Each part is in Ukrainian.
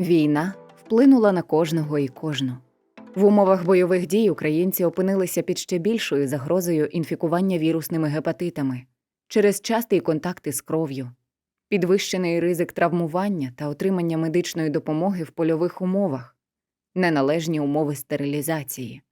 Війна вплинула на кожного і кожну. В умовах бойових дій українці опинилися під ще більшою загрозою інфікування вірусними гепатитами через частий контакт із кров'ю, підвищений ризик травмування та отримання медичної допомоги в польових умовах, неналежні умови стерилізації.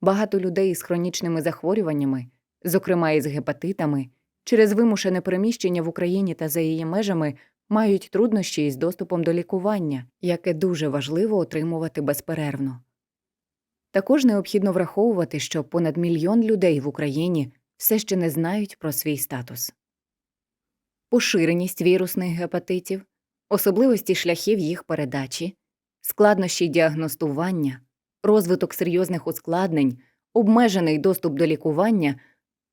Багато людей із хронічними захворюваннями, зокрема із гепатитами, через вимушене переміщення в Україні та за її межами мають труднощі із доступом до лікування, яке дуже важливо отримувати безперервно. Також необхідно враховувати, що понад мільйон людей в Україні все ще не знають про свій статус. Поширеність вірусних гепатитів, особливості шляхів їх передачі, складнощі діагностування, розвиток серйозних ускладнень, обмежений доступ до лікування,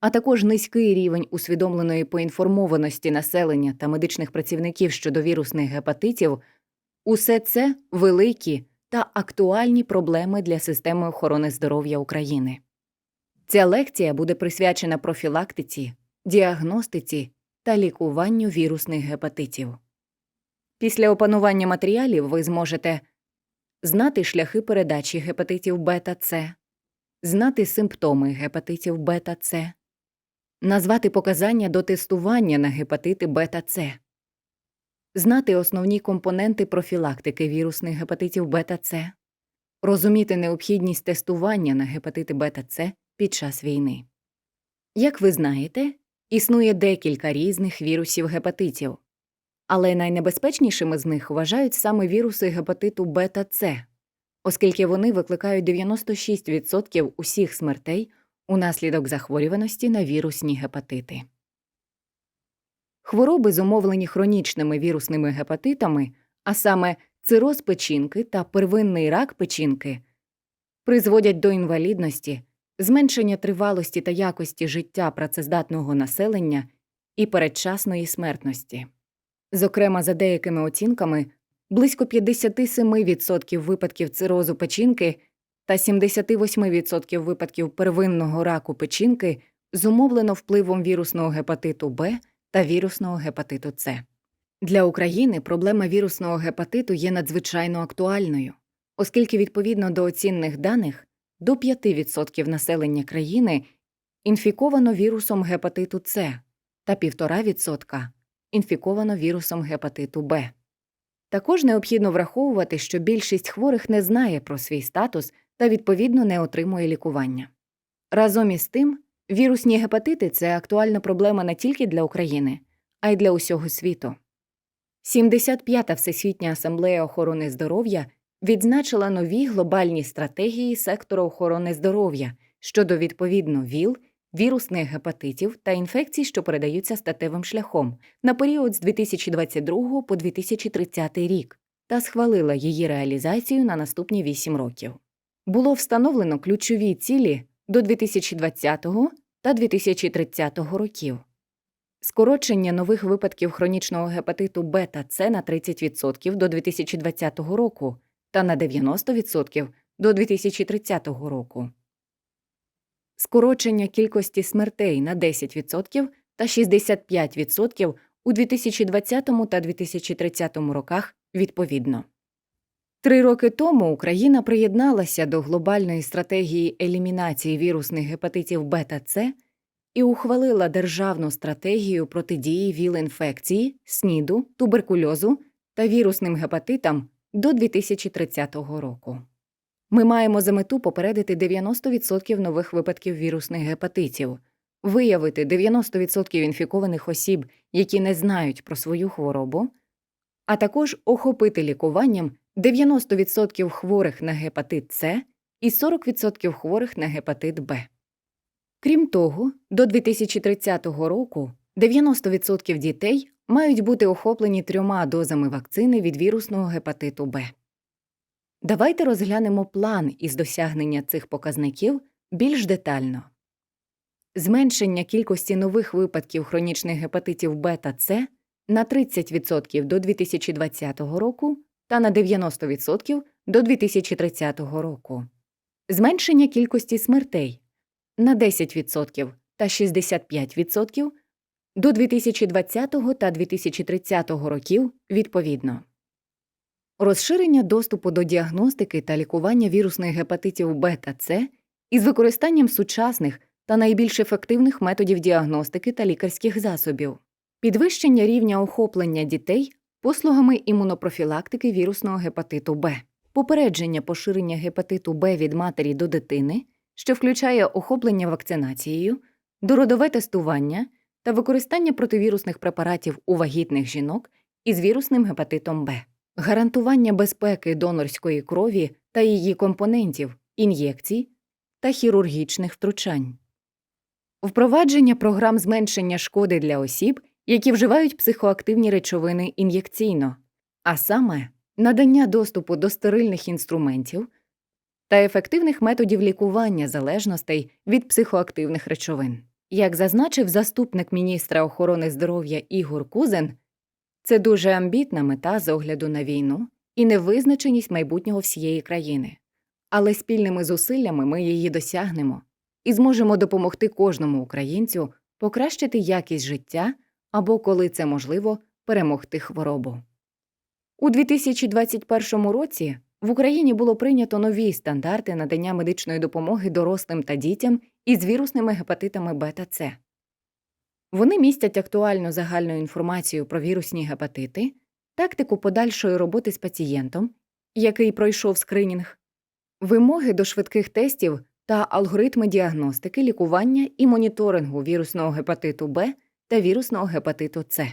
а також низький рівень усвідомленої поінформованості населення та медичних працівників щодо вірусних гепатитів усе це великі та актуальні проблеми для системи охорони здоров'я України. Ця лекція буде присвячена профілактиці, діагностиці та лікуванню вірусних гепатитів. Після опанування матеріалів ви зможете знати шляхи передачі гепатитів бета С, знати симптоми гепатитів бета С, назвати показання до тестування на гепатити бета С, знати основні компоненти профілактики вірусних гепатитів бета С, розуміти необхідність тестування на гепатити бета С під час війни. Як ви знаєте, існує декілька різних вірусів гепатитів, але найнебезпечнішими з них вважають саме віруси гепатиту бета С, оскільки вони викликають 96% усіх смертей унаслідок захворюваності на вірусні гепатити. Хвороби, зумовлені хронічними вірусними гепатитами, а саме цироз печінки та первинний рак печінки, призводять до інвалідності, зменшення тривалості та якості життя працездатного населення і передчасної смертності. Зокрема, за деякими оцінками, близько 57% випадків цирозу печінки та 78% випадків первинного раку печінки зумовлено впливом вірусного гепатиту Б та вірусного гепатиту С. Для України проблема вірусного гепатиту є надзвичайно актуальною, оскільки відповідно до оцінних даних до 5% населення країни інфіковано вірусом гепатиту С та 1,5% інфіковано вірусом гепатиту Б. Також необхідно враховувати, що більшість хворих не знає про свій статус та відповідно не отримує лікування. Разом із тим, вірусні гепатити це актуальна проблема не тільки для України, а й для усього світу. 75-та Всесвітня асамблея охорони здоров'я відзначила нові глобальні стратегії сектору охорони здоров'я щодо відповідно ВІЛ, вірусних гепатитів та інфекцій, що передаються статевим шляхом на період з 2022 по 2030 рік, та схвалила її реалізацію на наступні 8 років. Було встановлено ключові цілі до 2020 та 2030 років. Скорочення нових випадків хронічного гепатиту бета С на 30% до 2020 року та на 90% до 2030 року. Скорочення кількості смертей на 10% та 65% у 2020 та 2030 роках відповідно. Три роки тому Україна приєдналася до глобальної стратегії елімінації вірусних гепатитів бета С і ухвалила державну стратегію протидії ВІЛ-інфекції, СНІДу, туберкульозу та вірусним гепатитам до 2030 року. Ми маємо за мету попередити 90% нових випадків вірусних гепатитів, виявити 90% інфікованих осіб, які не знають про свою хворобу, а також охопити лікуванням 90% хворих на гепатит С і 40% хворих на гепатит Б. Крім того, до 2030 року 90% дітей мають бути охоплені трьома дозами вакцини від вірусного гепатиту Б. Давайте розглянемо план із досягнення цих показників більш детально. Зменшення кількості нових випадків хронічних гепатитів Б та С на 30% до 2020 року та на 90% до 2030 року. Зменшення кількості смертей на 10% та 65% до 2020 та 2030 років відповідно. Розширення доступу до діагностики та лікування вірусних гепатитів Б та С із використанням сучасних та найбільш ефективних методів діагностики та лікарських засобів, підвищення рівня охоплення дітей послугами імунопрофілактики вірусного гепатиту Б, попередження поширення гепатиту Б від матері до дитини, що включає охоплення вакцинацією, дородове тестування та використання противірусних препаратів у вагітних жінок із вірусним гепатитом Б, гарантування безпеки донорської крові та її компонентів, ін'єкцій та хірургічних втручань. Впровадження програм зменшення шкоди для осіб, які вживають психоактивні речовини ін'єкційно, а саме надання доступу до стерильних інструментів та ефективних методів лікування залежностей від психоактивних речовин. Як зазначив заступник міністра охорони здоров'я Ігор Кузен, це дуже амбітна мета з огляду на війну і невизначеність майбутнього всієї країни. Але спільними зусиллями ми її досягнемо і зможемо допомогти кожному українцю покращити якість життя або, коли це можливо, перемогти хворобу. У 2021 році в Україні було прийнято нові стандарти надання медичної допомоги дорослим та дітям із вірусними гепатитами Б та С. Вони містять актуальну загальну інформацію про вірусні гепатити, тактику подальшої роботи з пацієнтом, який пройшов скринінг, вимоги до швидких тестів та алгоритми діагностики, лікування і моніторингу вірусного гепатиту Б та вірусного гепатиту С.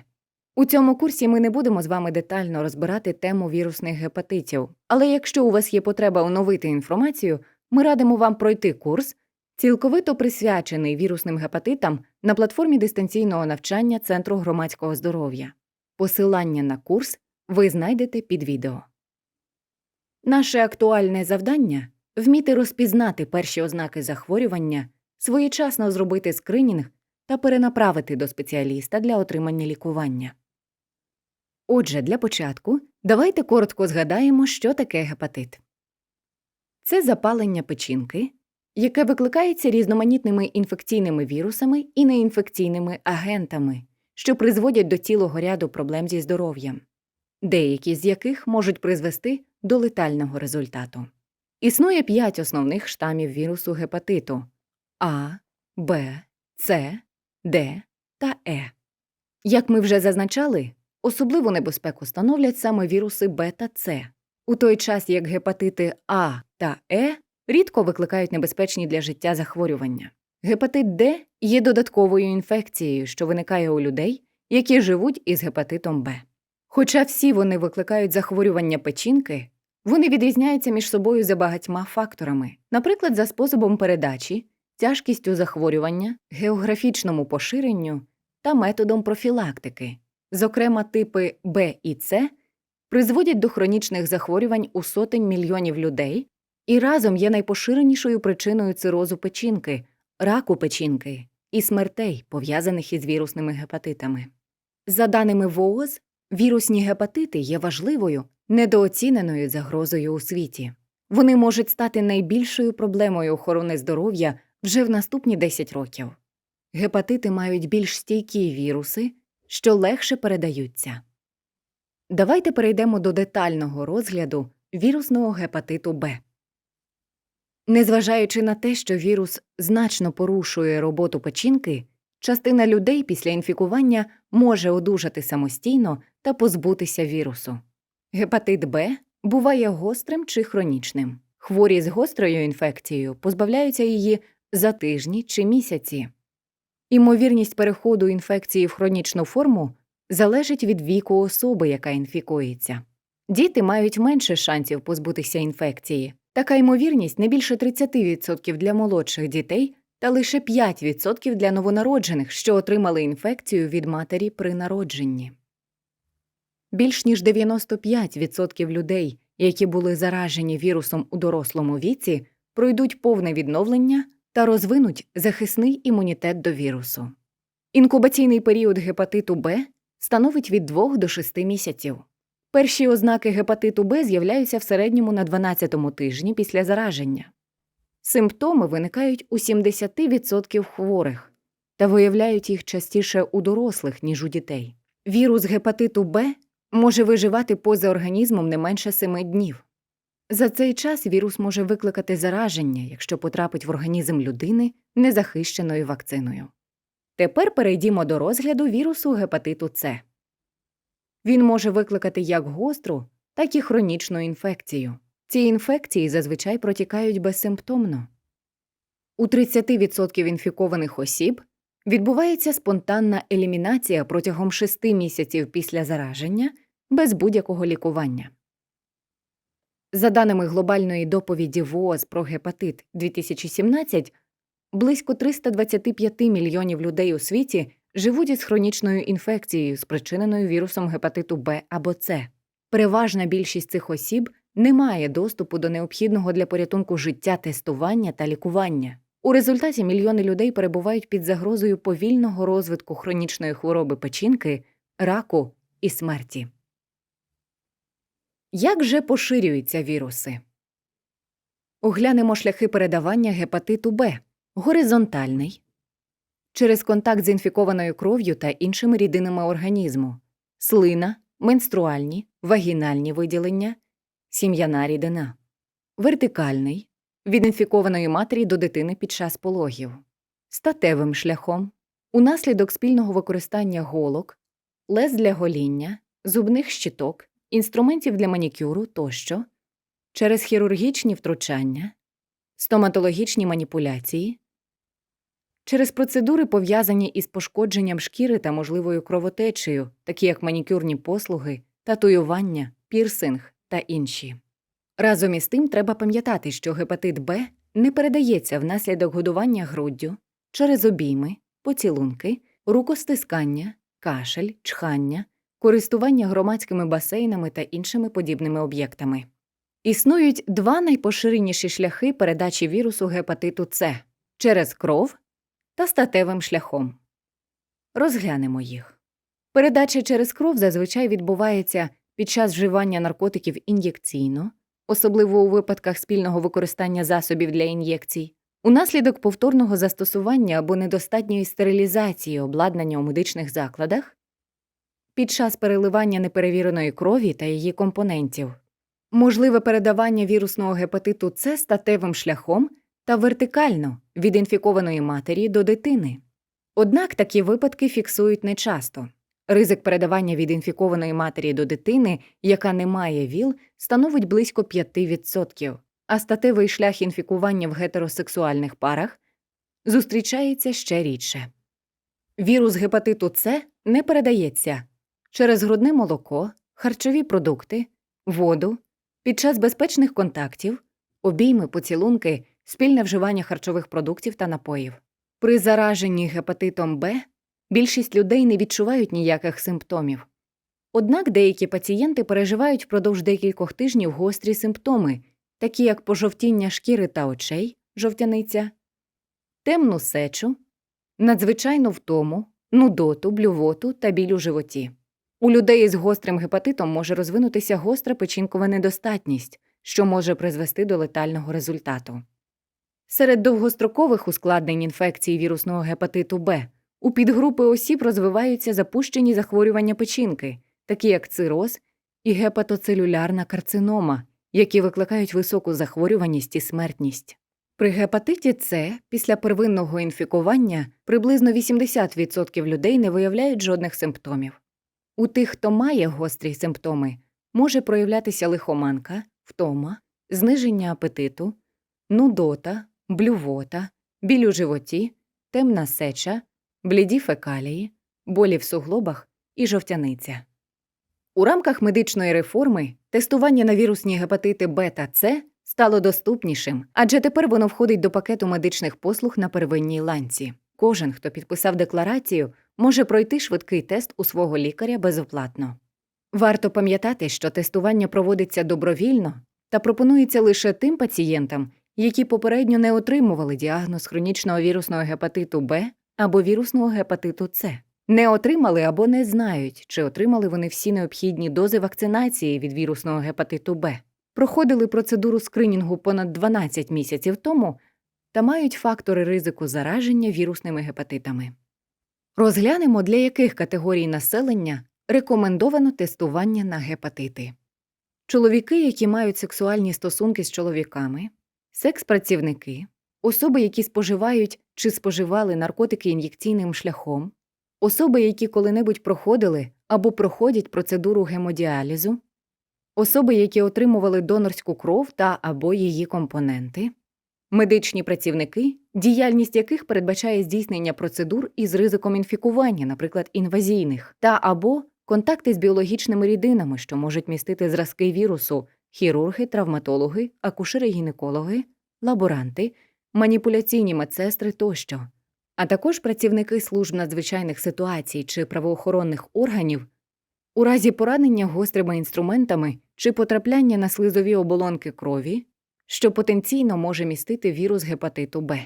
У цьому курсі ми не будемо з вами детально розбирати тему вірусних гепатитів, але якщо у вас є потреба оновити інформацію, ми радимо вам пройти курс, цілковито присвячений вірусним гепатитам на платформі дистанційного навчання Центру громадського здоров'я. Посилання на курс ви знайдете під відео. Наше актуальне завдання вміти розпізнати перші ознаки захворювання, своєчасно зробити скринінг та перенаправити до спеціаліста для отримання лікування. Отже, для початку давайте коротко згадаємо, що таке гепатит. Це запалення печінки, яке викликається різноманітними інфекційними вірусами і неінфекційними агентами, що призводять до цілого ряду проблем зі здоров'ям, деякі з яких можуть призвести до летального результату. Існує п'ять основних штамів вірусу гепатиту А, Б, С, Д та Е. Як ми вже зазначали, особливу небезпеку становлять саме віруси Б та С, у той час як гепатити А та Е рідко викликають небезпечні для життя захворювання. Гепатит Д є додатковою інфекцією, що виникає у людей, які живуть із гепатитом Б. Хоча всі вони викликають захворювання печінки, вони відрізняються між собою за багатьма факторами, наприклад, за способом передачі, тяжкістю захворювання, географічному поширенню та методом профілактики. Зокрема, типи Б і С призводять до хронічних захворювань у сотень мільйонів людей і разом є найпоширенішою причиною цирозу печінки, раку печінки і смертей, пов'язаних із вірусними гепатитами. За даними ВООЗ, вірусні гепатити є важливою, недооціненою загрозою у світі. Вони можуть стати найбільшою проблемою охорони здоров'я вже в наступні 10 років. Гепатити мають більш стійкі віруси, що легше передаються. Давайте перейдемо до детального розгляду вірусного гепатиту Б. Незважаючи на те, що вірус значно порушує роботу печінки, частина людей після інфікування може одужати самостійно та позбутися вірусу. Гепатит Б буває гострим чи хронічним. Хворі з гострою інфекцією позбавляються її за тижні чи місяці. Імовірність переходу інфекції в хронічну форму залежить від віку особи, яка інфікується. Діти мають менше шансів позбутися інфекції. Така ймовірність не більше 30% для молодших дітей та лише 5% для новонароджених, що отримали інфекцію від матері при народженні. Більш ніж 95% людей, які були заражені вірусом у дорослому віці, пройдуть повне відновлення та розвинуть захисний імунітет до вірусу. Інкубаційний період гепатиту Б становить від 2 до 6 місяців. Перші ознаки гепатиту Б з'являються в середньому на 12-му тижні після зараження. Симптоми виникають у 70% хворих та виявляють їх частіше у дорослих, ніж у дітей. Вірус гепатиту Б може виживати поза організмом не менше семи днів. За цей час вірус може викликати зараження, якщо потрапить в організм людини, незахищеною вакциною. Тепер перейдімо до розгляду вірусу гепатиту С. Він може викликати як гостру, так і хронічну інфекцію. Ці інфекції зазвичай протікають безсимптомно. У 30% інфікованих осіб відбувається спонтанна елімінація протягом 6 місяців після зараження без будь-якого лікування. За даними глобальної доповіді ВООЗ про гепатит 2017, близько 325 мільйонів людей у світі живуть із хронічною інфекцією, спричиненою вірусом гепатиту Б або С. Переважна більшість цих осіб не має доступу до необхідного для порятунку життя тестування та лікування. У результаті мільйони людей перебувають під загрозою повільного розвитку хронічної хвороби печінки, раку і смерті. Як же поширюються віруси? Оглянемо шляхи передавання гепатиту Б. Горизонтальний. Через контакт з інфікованою кров'ю та іншими рідинами організму, слина, менструальні, вагінальні виділення, сім'яна рідина, вертикальний. Від інфікованої матері до дитини під час пологів, статевим шляхом, унаслідок спільного використання голок, лез для гоління, зубних щиток, інструментів для манікюру тощо, через хірургічні втручання, стоматологічні маніпуляції, через процедури, пов'язані із пошкодженням шкіри та можливою кровотечею, такі як манікюрні послуги, татуювання, пірсинг та інші. Разом із тим треба пам'ятати, що гепатит Б не передається внаслідок годування груддю, через обійми, поцілунки, рукостискання, кашель, чхання, користування громадськими басейнами та іншими подібними об'єктами. Існують два найпоширеніші шляхи передачі вірусу гепатиту С через кров та статевим шляхом. Розглянемо їх. Передача через кров зазвичай відбувається під час вживання наркотиків ін'єкційно, особливо у випадках спільного використання засобів для ін'єкцій, унаслідок повторного застосування або недостатньої стерилізації обладнання у медичних закладах, під час переливання неперевіреної крові та її компонентів, можливе передавання вірусного гепатиту С статевим шляхом та вертикально від інфікованої матері до дитини. Однак такі випадки фіксують нечасто. Ризик передавання від інфікованої матері до дитини, яка не має ВІЛ, становить близько 5%, а статевий шлях інфікування в гетеросексуальних парах зустрічається ще рідше. Вірус гепатиту С не передається через грудне молоко, харчові продукти, воду, під час безпечних контактів, обійми, поцілунки, спільне вживання харчових продуктів та напоїв. При зараженні гепатитом Б більшість людей не відчувають ніяких симптомів. Однак деякі пацієнти переживають впродовж декількох тижнів гострі симптоми, такі як пожовтіння шкіри та очей, жовтяниця, темну сечу, надзвичайну втому, нудоту, блювоту та біль у животі. У людей із гострим гепатитом може розвинутися гостра печінкова недостатність, що може призвести до летального результату. Серед довгострокових ускладнень інфекції вірусного гепатиту Б у підгрупи осіб розвиваються запущені захворювання печінки, такі як цироз і гепатоцелюлярна карцинома, які викликають високу захворюваність і смертність. При гепатиті С після первинного інфікування приблизно 80% людей не виявляють жодних симптомів. У тих, хто має гострі симптоми, може проявлятися лихоманка, втома, зниження апетиту, нудота, блювота, біль у животі, темна сеча, бліді фекалії, болі в суглобах і жовтяниця. У рамках медичної реформи тестування на вірусні гепатити Б та С стало доступнішим, адже тепер воно входить до пакету медичних послуг на первинній ланці. Кожен, хто підписав декларацію, може пройти швидкий тест у свого лікаря безоплатно. Варто пам'ятати, що тестування проводиться добровільно та пропонується лише тим пацієнтам, які попередньо не отримували діагноз хронічного вірусного гепатиту Б або вірусного гепатиту С, не отримали або не знають, чи отримали вони всі необхідні дози вакцинації від вірусного гепатиту Б, проходили процедуру скринінгу понад 12 місяців тому та мають фактори ризику зараження вірусними гепатитами. Розглянемо, для яких категорій населення Рекомендовано тестування на гепатити. Чоловіки, які мають сексуальні стосунки з чоловіками, секс-працівники, особи, які споживають чи споживали наркотики ін'єкційним шляхом, особи, які коли-небудь проходили або проходять процедуру гемодіалізу, особи, які отримували донорську кров та або її компоненти, медичні працівники, діяльність яких передбачає здійснення процедур із ризиком інфікування, наприклад, інвазійних, та або контакти з біологічними рідинами, що можуть містити зразки вірусу, хірурги, травматологи, акушери-гінекологи, лаборанти, маніпуляційні медсестри тощо, а також працівники служб надзвичайних ситуацій чи правоохоронних органів у разі поранення гострими інструментами чи потрапляння на слизові оболонки крові, що потенційно може містити вірус гепатиту Б.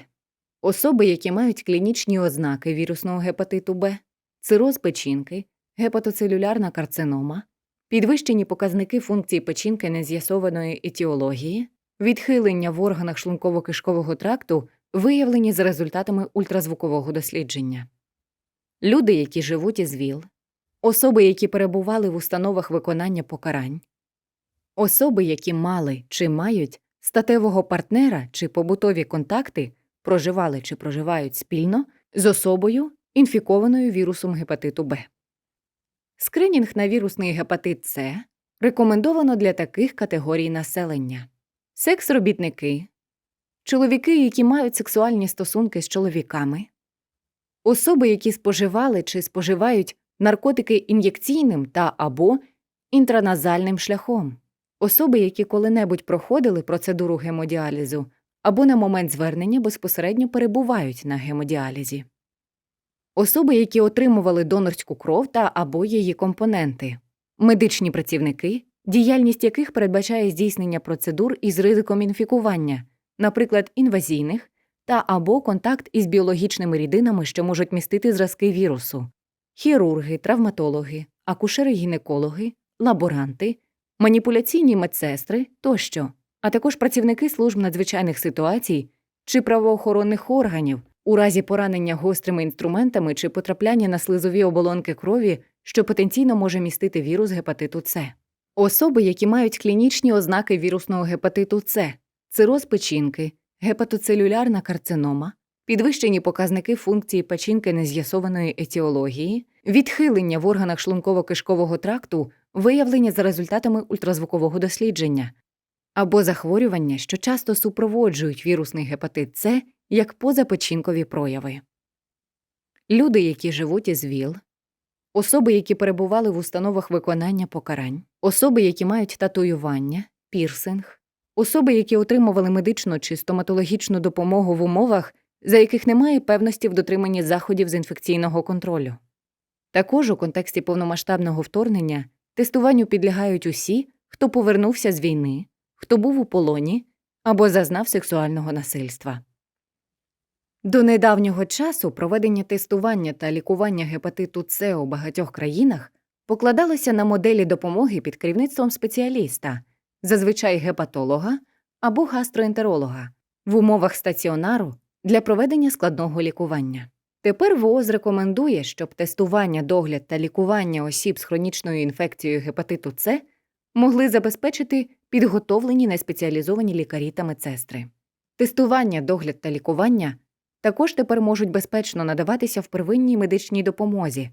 Особи, які мають клінічні ознаки вірусного гепатиту Б, цироз печінки, гепатоцелюлярна карцинома, підвищені показники функції печінки нез'ясованої етіології, відхилення в органах шлунково-кишкового тракту, виявлені за результатами ультразвукового дослідження. Люди, які живуть із ВІЛ, особи, які перебували в установах виконання покарань, особи, які мали чи мають статевого партнера чи побутові контакти, проживали чи проживають спільно з особою, інфікованою вірусом гепатиту Б. Скринінг на вірусний гепатит С рекомендовано для таких категорій населення: секс-робітники, чоловіки, які мають сексуальні стосунки з чоловіками, особи, які споживали чи споживають наркотики ін'єкційним та або інтраназальним шляхом, особи, які коли-небудь проходили процедуру гемодіалізу або на момент звернення безпосередньо перебувають на гемодіалізі. Особи, які отримували донорську кров та або її компоненти, медичні працівники, діяльність яких передбачає здійснення процедур із ризиком інфікування, наприклад, інвазійних та або контакт із біологічними рідинами, що можуть містити зразки вірусу, хірурги, травматологи, акушери-гінекологи, лаборанти, маніпуляційні медсестри тощо, а також працівники служб надзвичайних ситуацій чи правоохоронних органів у разі поранення гострими інструментами чи потрапляння на слизові оболонки крові, що потенційно може містити вірус гепатиту С. Особи, які мають клінічні ознаки вірусного гепатиту С, цироз печінки, гепатоцелюлярна карцинома, підвищені показники функції печінки нез'ясованої етіології, відхилення в органах шлунково-кишкового тракту, виявлені за результатами ультразвукового дослідження, або захворювання, що часто супроводжують вірусний гепатит С як позапечінкові прояви. Люди, які живуть із ВІЛ, особи, які перебували в установах виконання покарань, особи, які мають татуювання, пірсинг, особи, які отримували медичну чи стоматологічну допомогу в умовах, за яких немає певності в дотриманні заходів з інфекційного контролю. Також у контексті повномасштабного вторгнення тестуванню підлягають усі, хто повернувся з війни, хто був у полоні або зазнав сексуального насильства. До недавнього часу проведення тестування та лікування гепатиту С у багатьох країнах покладалося на моделі допомоги під керівництвом спеціаліста, зазвичай гепатолога або гастроентеролога, в умовах стаціонару для проведення складного лікування. Тепер ВООЗ рекомендує, щоб тестування, догляд та лікування осіб з хронічною інфекцією гепатиту С могли забезпечити підготовлені неспеціалізовані лікарі та медсестри. Тестування, догляд та лікування також тепер можуть безпечно надаватися в первинній медичній допомозі,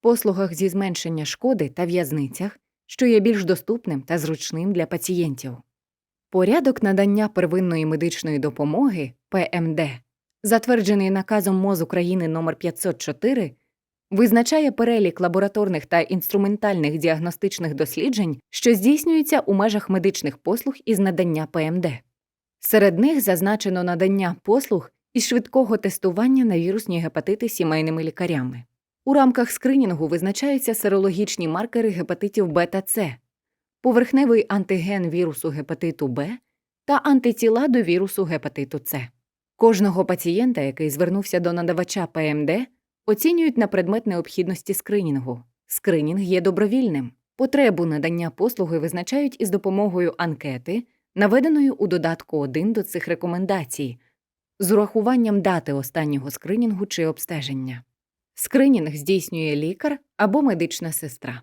послугах зі зменшення шкоди та в'язницях, що є більш доступним та зручним для пацієнтів. Порядок надання первинної медичної допомоги ПМД, затверджений наказом МОЗ України номер 504, визначає перелік лабораторних та інструментальних діагностичних досліджень, що здійснюються у межах медичних послуг із надання ПМД. Серед них зазначено надання послуг із швидкого тестування на вірусні гепатити сімейними лікарями. У рамках скринінгу визначаються серологічні маркери гепатитів Б та С, поверхневий антиген вірусу гепатиту Б та антитіла до вірусу гепатиту С. Кожного пацієнта, який звернувся до надавача ПМД, оцінюють на предмет необхідності скринінгу. Скринінг є добровільним. Потребу надання послуги визначають із допомогою анкети, наведеної у додатку 1 до цих рекомендацій, з урахуванням дати останнього скринінгу чи обстеження. Скринінг здійснює лікар або медична сестра.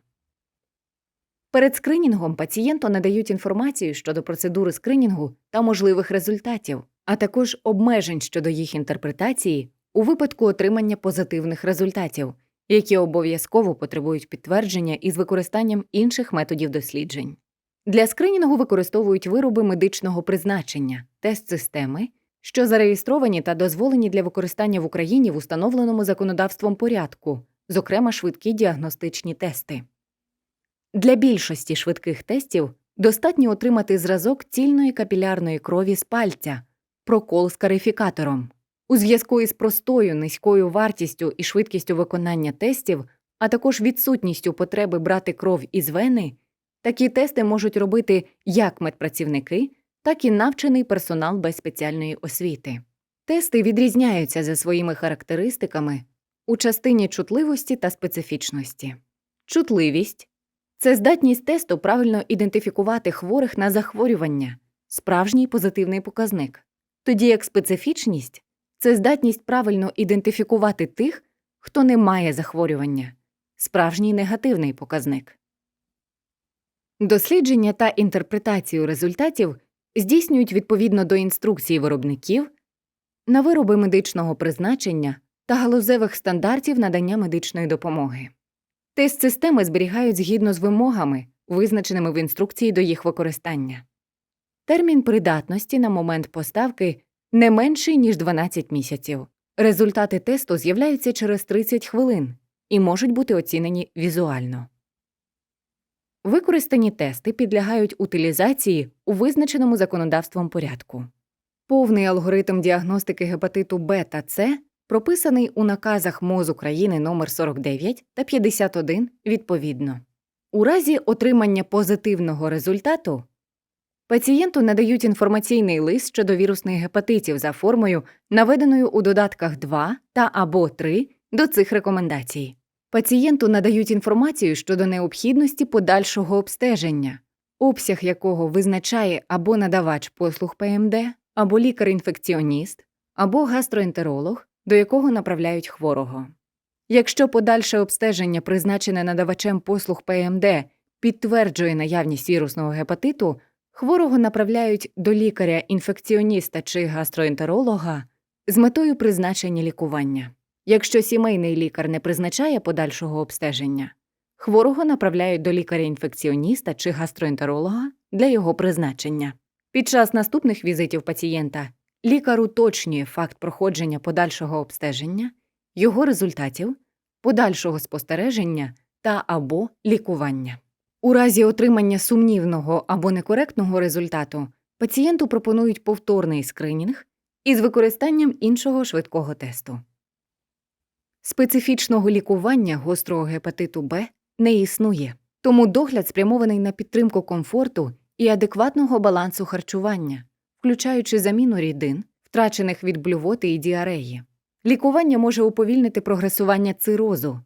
Перед скринінгом пацієнту надають інформацію щодо процедури скринінгу та можливих результатів, а також обмежень щодо їх інтерпретації у випадку отримання позитивних результатів, які обов'язково потребують підтвердження із використанням інших методів досліджень. Для скринінгу використовують вироби медичного призначення, тест-системи, що зареєстровані та дозволені для використання в Україні в установленому законодавством порядку, зокрема швидкі діагностичні тести. Для більшості швидких тестів достатньо отримати зразок цільної капілярної крові з пальця, прокол з карифікатором. У зв'язку із простою низькою вартістю і швидкістю виконання тестів, а також відсутністю потреби брати кров із вени, такі тести можуть робити як медпрацівники, так і навчений персонал без спеціальної освіти. Тести відрізняються за своїми характеристиками у частині чутливості та специфічності. Чутливість це здатність тесту правильно ідентифікувати хворих на захворювання, справжній позитивний показник, тоді як специфічність це здатність правильно ідентифікувати тих, хто не має захворювання, справжній негативний показник. Дослідження та інтерпретацію результатів здійснюють відповідно до інструкцій виробників на вироби медичного призначення та галузевих стандартів надання медичної допомоги. Тест системи зберігають згідно з вимогами, визначеними в інструкції до їх використання. Термін придатності на момент поставки не менший, ніж 12 місяців. Результати тесту з'являються через 30 хвилин і можуть бути оцінені візуально. Використані тести підлягають утилізації у визначеному законодавством порядку. Повний алгоритм діагностики гепатиту Б та С прописаний у наказах МОЗ України номер 49 та 51 відповідно. У разі отримання позитивного результату пацієнту надають інформаційний лист щодо вірусних гепатитів за формою, наведеною у додатках 2 та або 3 до цих рекомендацій. Пацієнту надають інформацію щодо необхідності подальшого обстеження, обсяг якого визначає або надавач послуг ПМД, або лікар-інфекціоніст, або гастроентеролог, до якого направляють хворого. Якщо подальше обстеження, призначене надавачем послуг ПМД, підтверджує наявність вірусного гепатиту, хворого направляють до лікаря-інфекціоніста чи гастроентеролога з метою призначення лікування. Якщо сімейний лікар не призначає подальшого обстеження, хворого направляють до лікаря-інфекціоніста чи гастроентеролога для його призначення. Під час наступних візитів пацієнта лікар уточнює факт проходження подальшого обстеження, його результатів, подальшого спостереження та або лікування. У разі отримання сумнівного або некоректного результату пацієнту пропонують повторний скринінг із використанням іншого швидкого тесту. Специфічного лікування гострого гепатиту Б не існує, тому догляд спрямований на підтримку комфорту і адекватного балансу харчування, включаючи заміну рідин, втрачених від блювоти і діареї. Лікування може уповільнити прогресування цирозу,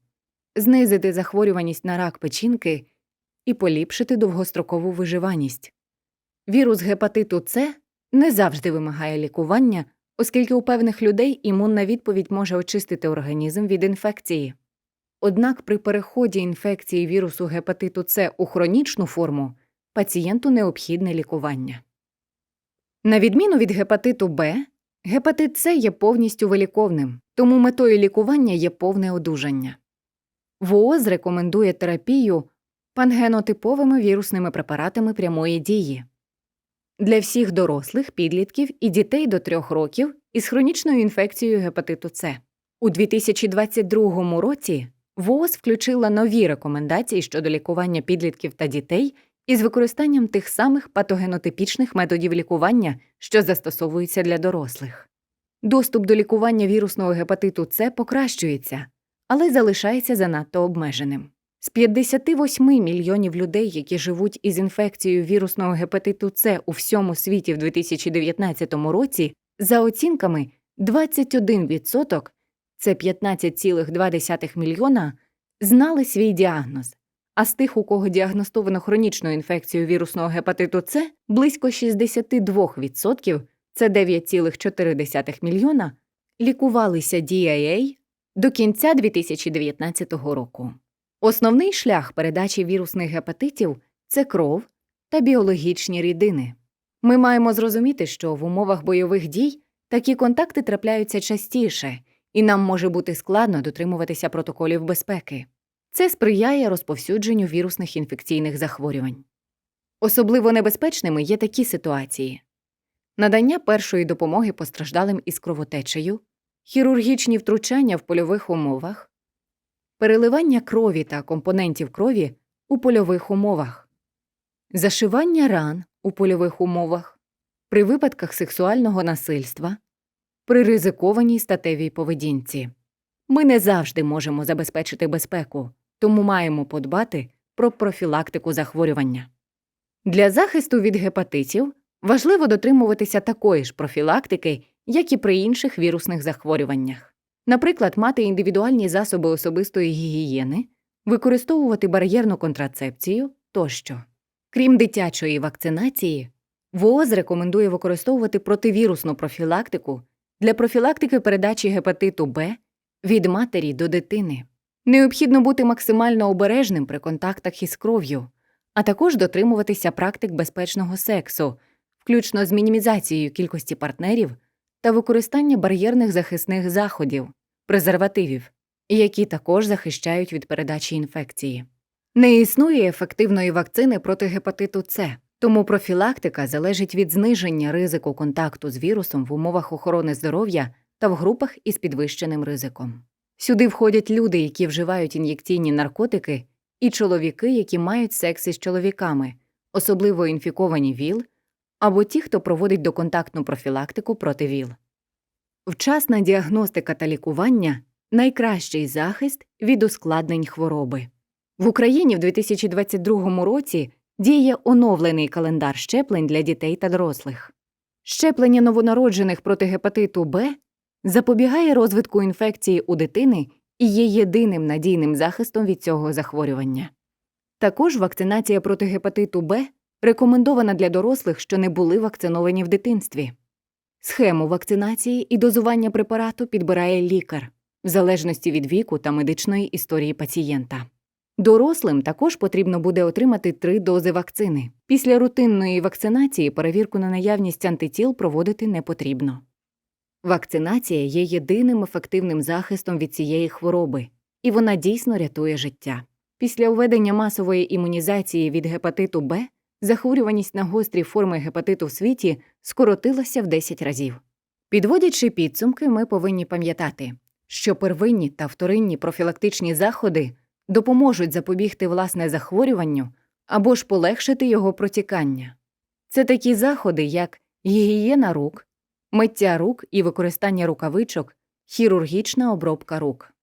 знизити захворюваність на рак печінки і поліпшити довгострокову виживаність. Вірус гепатиту С не завжди вимагає лікування, оскільки у певних людей імунна відповідь може очистити організм від інфекції. Однак при переході інфекції вірусу гепатиту С у хронічну форму пацієнту необхідне лікування. На відміну від гепатиту Б, гепатит С є повністю виліковним, тому метою лікування є повне одужання. ВООЗ рекомендує терапію пангенотиповими вірусними препаратами прямої дії для всіх дорослих, підлітків і дітей до 3 років із хронічною інфекцією гепатиту С. У 2022 році ВООЗ включила нові рекомендації щодо лікування підлітків та дітей із використанням тих самих патогенотипічних методів лікування, що застосовуються для дорослих. Доступ до лікування вірусного гепатиту С покращується, але залишається занадто обмеженим. З 58 мільйонів людей, які живуть із інфекцією вірусного гепатиту С у всьому світі в 2019 році, за оцінками 21% це 15,2 мільйона знали свій діагноз, а з тих, у кого діагностовано хронічну інфекцію вірусного гепатиту С, близько 62%, це 9,4 мільйона, лікувалися DIA до кінця 2019 року. Основний шлях передачі вірусних гепатитів це кров та біологічні рідини. Ми маємо зрозуміти, що в умовах бойових дій такі контакти трапляються частіше, і нам може бути складно дотримуватися протоколів безпеки. Це сприяє розповсюдженню вірусних інфекційних захворювань. Особливо небезпечними є такі ситуації: надання першої допомоги постраждалим із кровотечею, хірургічні втручання в польових умовах, переливання крові та компонентів крові у польових умовах, зашивання ран у польових умовах, при випадках сексуального насильства, при ризикованій статевій поведінці. Ми не завжди можемо забезпечити безпеку, тому маємо подбати про профілактику захворювання. Для захисту від гепатитів важливо дотримуватися такої ж профілактики, як і при інших вірусних захворюваннях. Наприклад, мати індивідуальні засоби особистої гігієни, використовувати бар'єрну контрацепцію тощо. Крім дитячої вакцинації, ВООЗ рекомендує використовувати противірусну профілактику для профілактики передачі гепатиту Б від матері до дитини. Необхідно бути максимально обережним при контактах із кров'ю, а також дотримуватися практик безпечного сексу, включно з мінімізацією кількості партнерів та використання бар'єрних захисних заходів, презервативів, які також захищають від передачі інфекції. Не існує ефективної вакцини проти гепатиту С, тому профілактика залежить від зниження ризику контакту з вірусом в умовах охорони здоров'я та в групах із підвищеним ризиком. Сюди входять люди, які вживають ін'єкційні наркотики, і чоловіки, які мають секс із чоловіками, особливо інфіковані ВІЛ, або ті, хто проводить доконтактну профілактику проти ВІЛ. Вчасна діагностика та лікування найкращий захист від ускладнень хвороби. В Україні в 2022 році діє оновлений календар щеплень для дітей та дорослих. Щеплення новонароджених проти гепатиту Б запобігає розвитку інфекції у дитини і є єдиним надійним захистом від цього захворювання. Також вакцинація проти гепатиту Б рекомендована для дорослих, що не були вакциновані в дитинстві. Схему вакцинації і дозування препарату підбирає лікар в залежності від віку та медичної історії пацієнта. Дорослим також потрібно буде отримати три дози вакцини. Після рутинної вакцинації перевірку на наявність антитіл проводити не потрібно. Вакцинація є єдиним ефективним захистом від цієї хвороби, і вона дійсно рятує життя. Після введення масової імунізації від гепатиту Б захворюваність на гострі форми гепатиту в світі скоротилася в 10 разів. Підводячи підсумки, ми повинні пам'ятати, що первинні та вторинні профілактичні заходи допоможуть запобігти власне захворюванню або ж полегшити його протікання. Це такі заходи, як гігієна рук, миття рук і використання рукавичок, хірургічна обробка рук,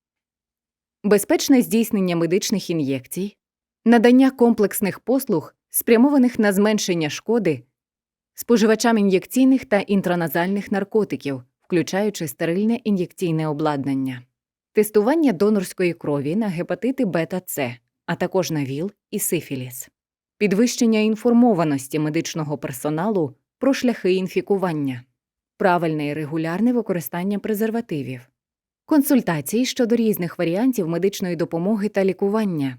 безпечне здійснення медичних ін'єкцій, надання комплексних послуг, спрямованих на зменшення шкоди споживачам ін'єкційних та інтраназальних наркотиків, включаючи стерильне ін'єкційне обладнання, тестування донорської крові на гепатити бета С, а також на ВІЛ і сифіліс, підвищення інформованості медичного персоналу про шляхи інфікування, правильне і регулярне використання презервативів, консультації щодо різних варіантів медичної допомоги та лікування,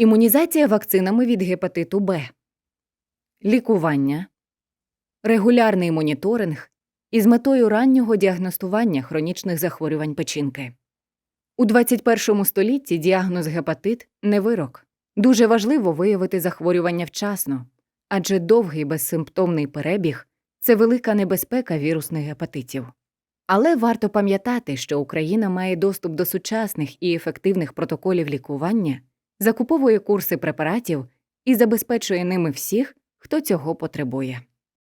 імунізація вакцинами від гепатиту Б, лікування, регулярний моніторинг із метою раннього діагностування хронічних захворювань печінки. У 21 столітті діагноз гепатит не вирок. Дуже важливо виявити захворювання вчасно, адже довгий безсимптомний перебіг це велика небезпека вірусних гепатитів. Але варто пам'ятати, що Україна має доступ до сучасних і ефективних протоколів лікування, закуповує курси препаратів і забезпечує ними всіх, хто цього потребує.